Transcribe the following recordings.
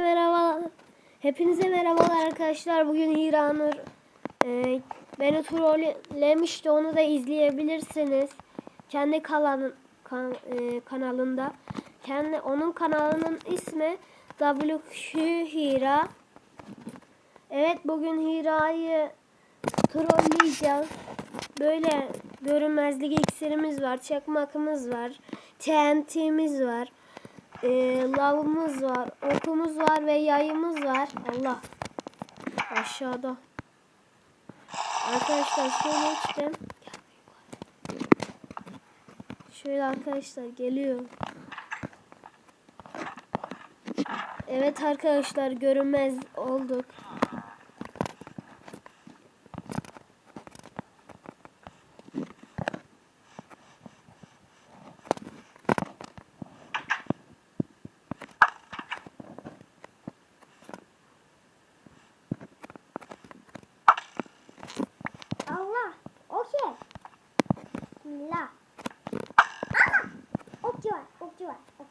Merhaba. Hepinize merhabalar arkadaşlar. Bugün İranur e, beni trollemişti. Onu da izleyebilirsiniz. Kendi kanalın kan, e, kanalında. Kendi onun kanalının ismi WQ Hira. Evet bugün Hira'yı trolleyeceğiz. Böyle görünmezlik iksirimiz var, çakmakımız var, TNT'miz var e, lavımız var, okumuz var ve yayımız var. Allah. Aşağıda. Arkadaşlar şöyle içtim. Şöyle arkadaşlar geliyor. Evet arkadaşlar görünmez olduk. Allah. Okey. Bismillah. Aa! Okçu var. Okçu var. Okçu var.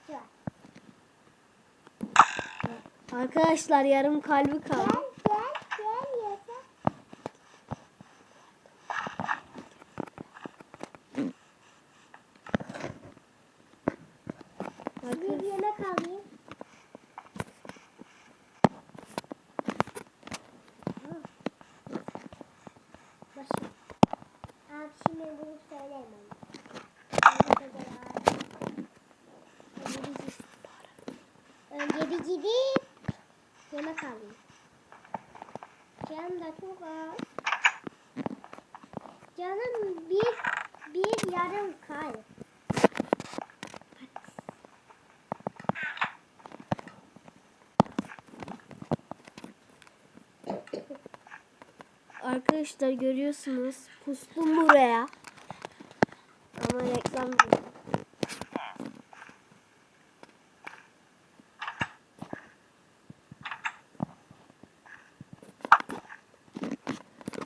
Arkadaşlar yarım kalbi kaldı. Gel gel gel yeter. Bir Arkadaşlar, yemek alayım. Başım. Abi şimdi bunu söyleyemem. Önce bir gidip yemek alayım. Canım da çok az. Canım bir bir yarım kalp. arkadaşlar görüyorsunuz. Pustum buraya. Ama reklam değil.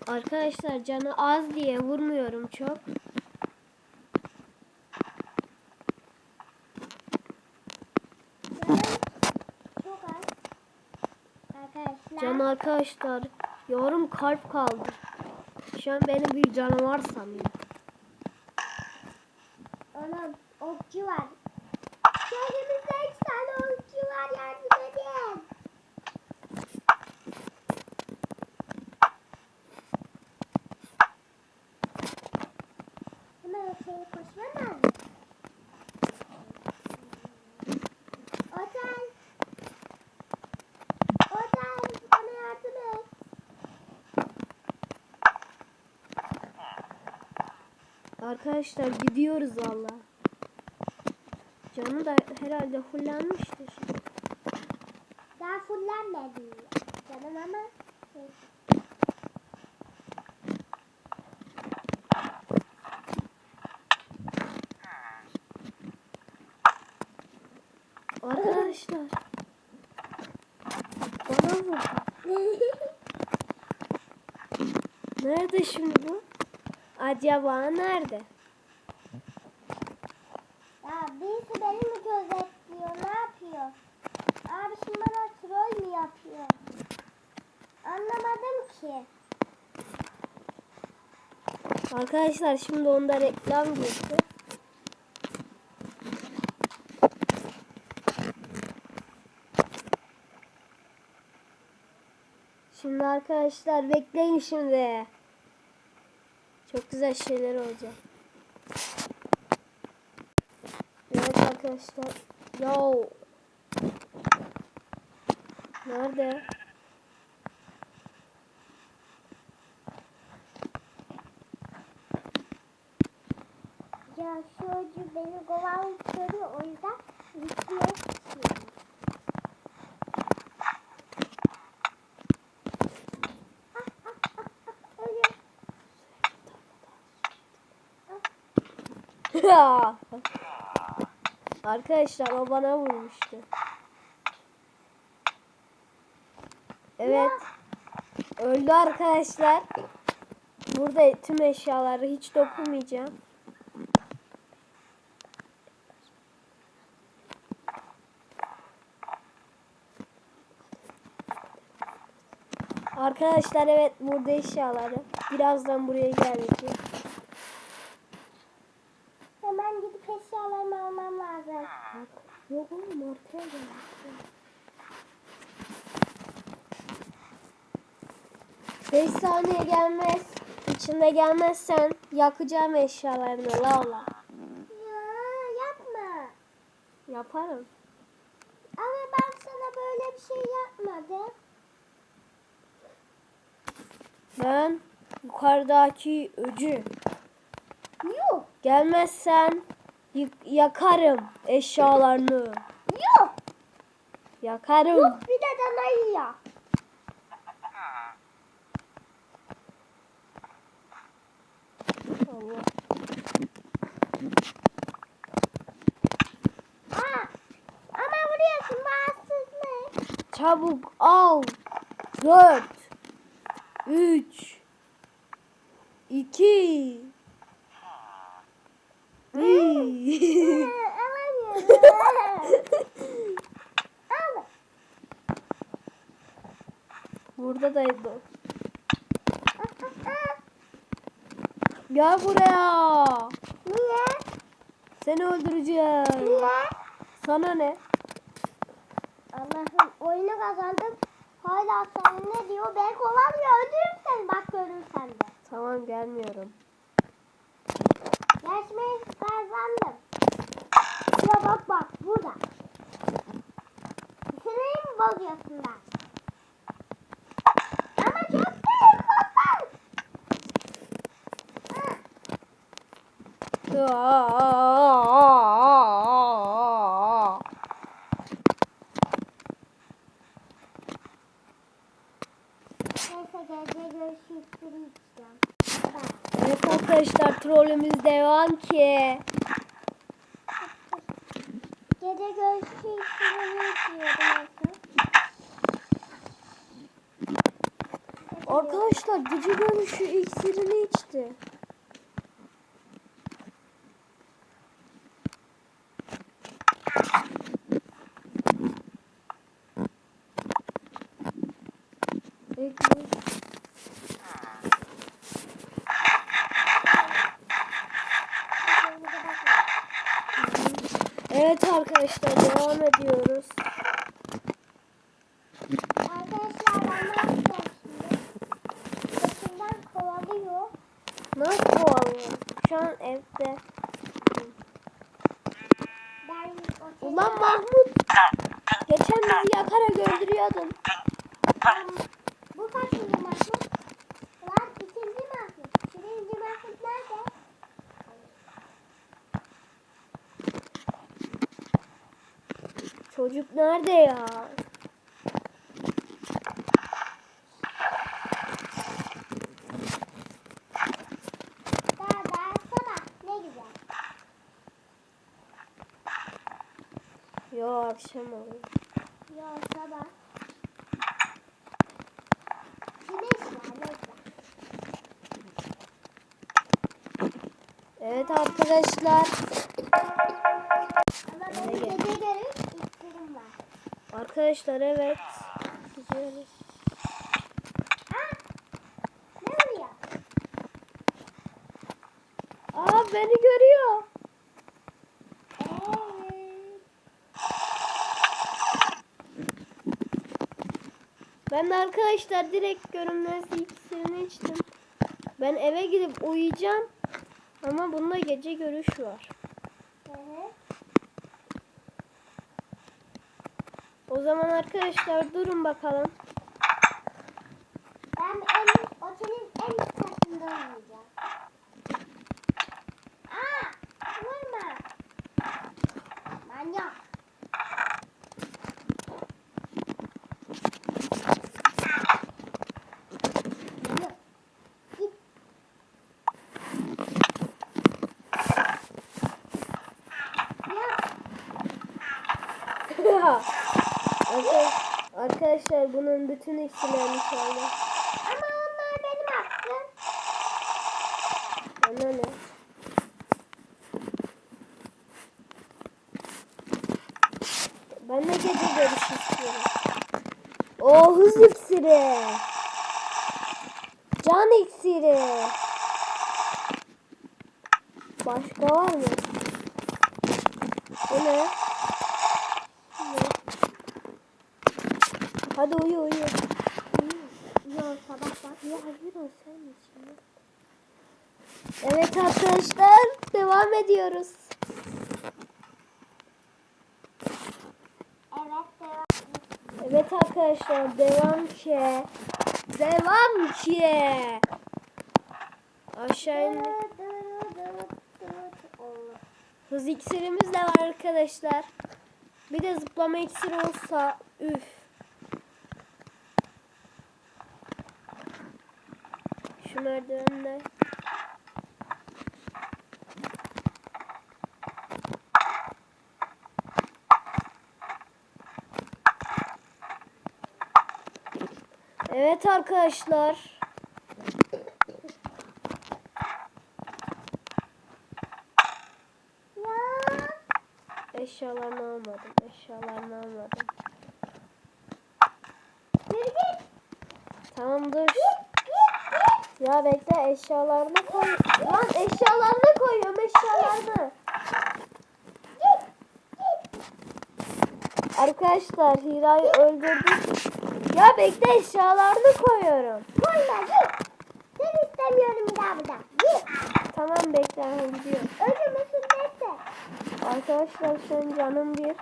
Arkadaşlar canı az diye vurmuyorum çok. Can arkadaşlar yorum kalp kaldı. Şu an beni bir canavar sanıyor. Onun okçu var. Arkadaşlar gidiyoruz valla. Canı da herhalde fullenmiştir. Daha fullenmedi. Canım ama. Arkadaşlar. Bana vurdu. Nerede şimdi bu? Acaba nerede? Ya birisi beni mi gözetliyor? Ne yapıyor? Abi şimdi bana troll mü yapıyor? Anlamadım ki. Arkadaşlar şimdi onda reklam girdi. Şimdi arkadaşlar bekleyin şimdi. Çok güzel şeyler olacak. Evet arkadaşlar. Yo. Nerede? Ya şu ucu beni kovalayıp Arkadaşlar o bana vurmuştu. Evet. Öldü arkadaşlar. Burada tüm eşyaları hiç dokunmayacağım. Arkadaşlar evet burada eşyaları. Birazdan buraya gelecek. Hemen gidip eşyalarımı almam lazım. Bak. Yok oğlum ortaya gelmiş. 5 saniye gelmez. İçinde gelmezsen yakacağım eşyalarını Laura. Ya yapma. Yaparım. Ama ben sana böyle bir şey yapmadım. Ben yukarıdaki öcü. Yok. Gelmezsen yakarım eşyalarını. Yok. Yakarım. Yok bir de danayı ya. Allah. Aa, ama vuruyorsun bağımsızlık. Çabuk al. 4 3 2 1 Alamıyorum. Al. Buradaydı. Gel buraya. Niye? Seni öldüreceğim. Niye? Sana ne? Allah'ım oyunu kazandım. Hala sana ne diyor? Ben kovalıyor. Öldürürüm seni bak görürsen de. Tamam gelmiyorum. Yarışmayı kazandım. Ya bak bak burada. Sınırı mı bozuyorsun ben? Ama çok değil korkma. Neyse gece görüşürüz. içeceğim. Bye. Evet arkadaşlar trollümüz devam ki. Gece görüşürüz. Arkadaşlar gece görüşü iksirini içti. Bekle. Evet arkadaşlar devam ediyoruz. Arkadaşlar ben ne yapacağım şimdi? Başımdan kovalıyor. Nasıl kovalıyor? Şu an evde. Ulan Mahmut. Geçen bizi yakarak öldürüyordun. Bu kaçıncı Mahmut? Lan ikinci Mahmut. Birinci Mahmut nerede? Çocuk nerede ya? Daha daha sabah. Ne güzel. Yo akşam oluyor. Yo sabah. Güneş var güzel. Evet arkadaşlar. Ama benim gece istirim var. Arkadaşlar evet. Gidiyoruz. Aa! Ne oluyor? Aa beni görüyor. Evet. Ben de arkadaşlar direkt görünmezlik iksirini içtim. Ben eve gidip uyuyacağım. Ama bunda gece görüş var. Hı hı. O zaman arkadaşlar durun bakalım. Arkadaşlar bunun bütün iksilerini çaldı. ama onlar benim hakkım. Bana ne? Ben de gece görüş istiyorum. O hız iksiri. Can iksiri. Başka var mı? Bu ne? Hadi uyu uyu. Yok sabah bak. Ya hayır o sen için. Evet arkadaşlar devam ediyoruz. Evet devam. Evet arkadaşlar devam ki. Devam ki. Aşağı in. Hız iksirimiz de var arkadaşlar. Bir de zıplama iksiri olsa üf. Merdivenler. Evet arkadaşlar. Ya. Eşyalarını almadım. Eşyalarını almadım. Tamam dur. Ya bekle eşyalarını koy. Lan eşyalarını koyuyorum eşyalarını. Arkadaşlar Hira'yı öldürdük. Ya bekle eşyalarını koyuyorum. Koyma git. Seni istemiyorum bir daha burada. Git. Tamam bekle gidiyorum. Ölümüsün neyse. Arkadaşlar şu an canım bir.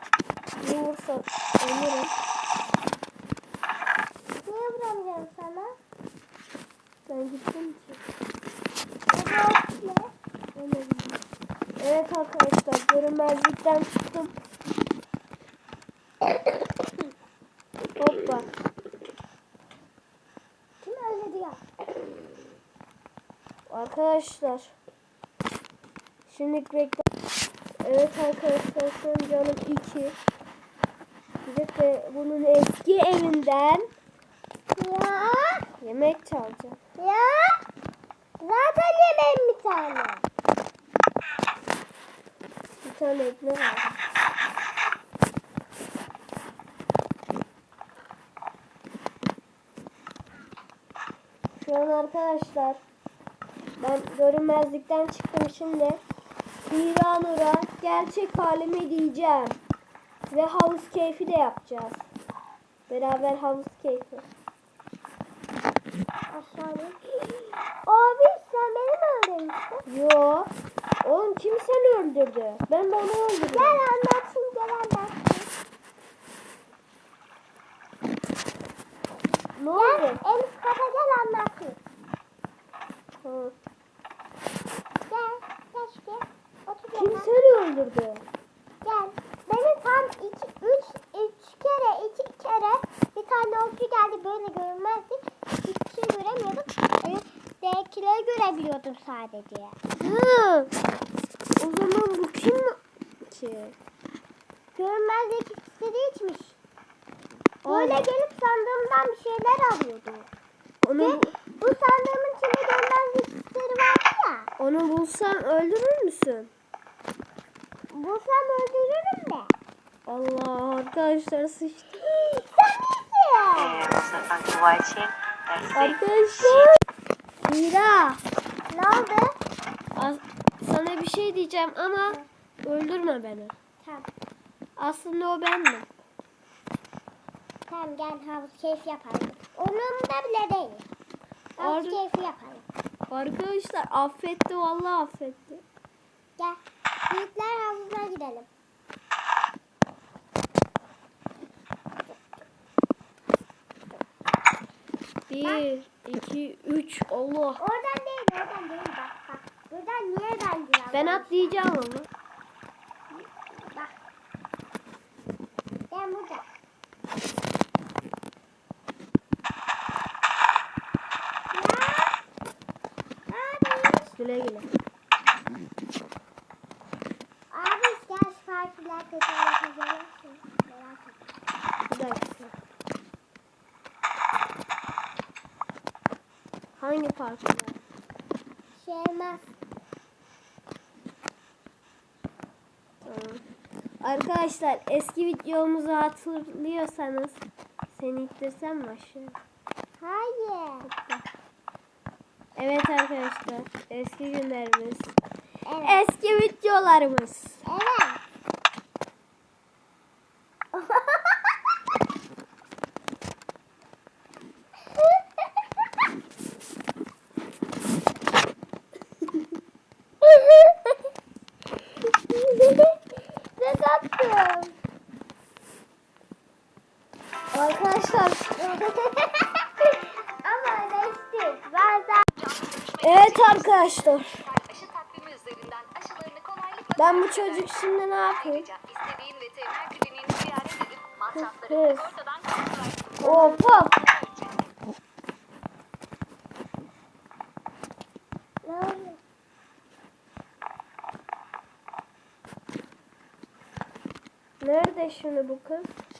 Vursa ölürüm. Niye vuramıyorum sana? Ben gittim ki. Evet. Ne? Ölmedim. Evet arkadaşlar görünmezlikten çıktım. Hoppa. Kim öldü ya? Arkadaşlar. Şimdi bekle. Evet arkadaşlar an canım 2. Bir de bunun eski evinden Ya. yemek çalacağım. Ya. Zaten yemeğim bir tane. Tane ekmek var. Şu an arkadaşlar ben görünmezlikten çıktım şimdi. İranur'a gerçek halimi diyeceğim. Ve havuz keyfi de yapacağız. Beraber havuz keyfi. Aşağıya. Abi sen beni mi öldürmüştün? Yo. Oğlum kim seni öldürdü? Ben de onu öldürdüm. Gel anlatsın gel anlatsın. Ne Gel oldu? en üst kata gel anlatsın. Gel. Gel şuraya. Otur Kim yanına. seni öldürdü? Gel. Beni tam iki, üç, üç kere, iki kere bir tane okçu geldi böyle görünmezdik. Hiçbir şey göremiyordum. Yani D'kileri görebiliyordum sadece. Hı. O zaman bu kim ki? Görünmezlik iksiri içmiş. Böyle gelip sandığımdan bir şeyler alıyordu. Onu Ve bu sandığımın içinde görünmezlik iksiri vardı ya. onu bulsam öldürür müsün? Bulsam öldürürüm de. Allah arkadaşlar sıçtı. Sen it. Arkadaşlar. Mira. Ne oldu? as- sana bir şey diyeceğim ama öldürme beni. Tamam. Aslında o bendim. Tamam gel havuz keyfi yapalım. Umurumda bile değil. Havuz Arı- keyfi yapalım. Arkadaşlar affetti vallahi affetti. Gel. Büyükler havuzuna gidelim. Bir, iki, üç. Allah. Oradan değil, oradan değil. Bak bak. Buradan niye bence Ben atlayacağım ama. Bak. Ben burada. Ya. Abi. Güle güle. Abi gel şu partiler tekrar yapacağım. Merak etme. Bir dakika. Şey olmaz. Tamam. Arkadaşlar eski videomuzu hatırlıyorsanız seni ittirsem mi aşağı? Hayır. Evet arkadaşlar. Eski günlerimiz. Evet. Eski videolarımız. Arkadaşlar. Ben bu çocuk şimdi ne yapayım? Karşılarsın. Hop hop. Nerede şimdi bu kız?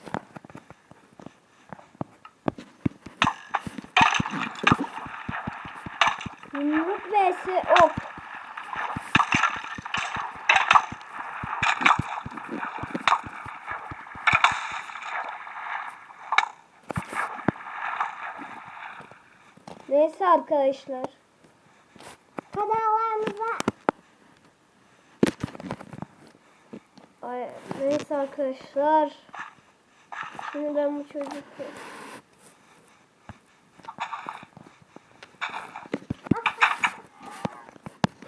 Neyse arkadaşlar. Kanallarımıza Ay, neyse arkadaşlar. Şimdi ben bu çocuk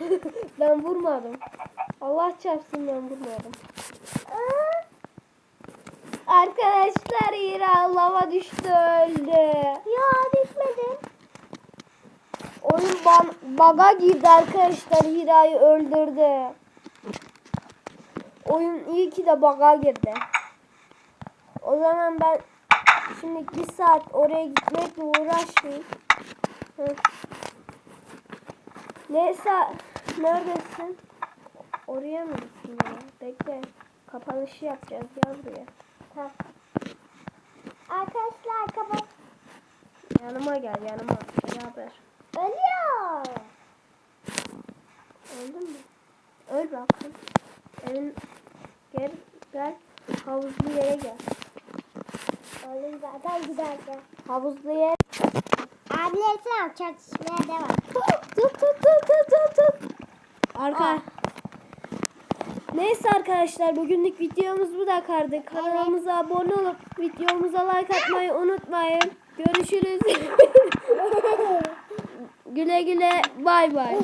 ben vurmadım. Allah çarpsın ben vurmadım. Arkadaşlar Hira lava düştü öldü. Oyun baga girdi arkadaşlar Hira'yı öldürdü. Oyun iyi ki de baga girdi. O zaman ben şimdi bir saat oraya gitmekle uğraşmayayım. Neyse neredesin? Oraya mı gittin ya? Bekle. Kapanışı yapacağız ya buraya. Tamam. Arkadaşlar kapat. Yanıma gel yanıma. Beraber. Ölüyor. Öldün mü? Öl bakın. Evin gel gel havuzlu yere gel. Oğlum zaten giderken. Havuzlu yer. Abiler selam çatışmaya devam. Tut tut tut tut tut tut. Arka. Ah. Neyse arkadaşlar bugünlük videomuz bu da kardı. Kanalımıza abone olup videomuza like atmayı unutmayın. Görüşürüz. güle güle bay bay.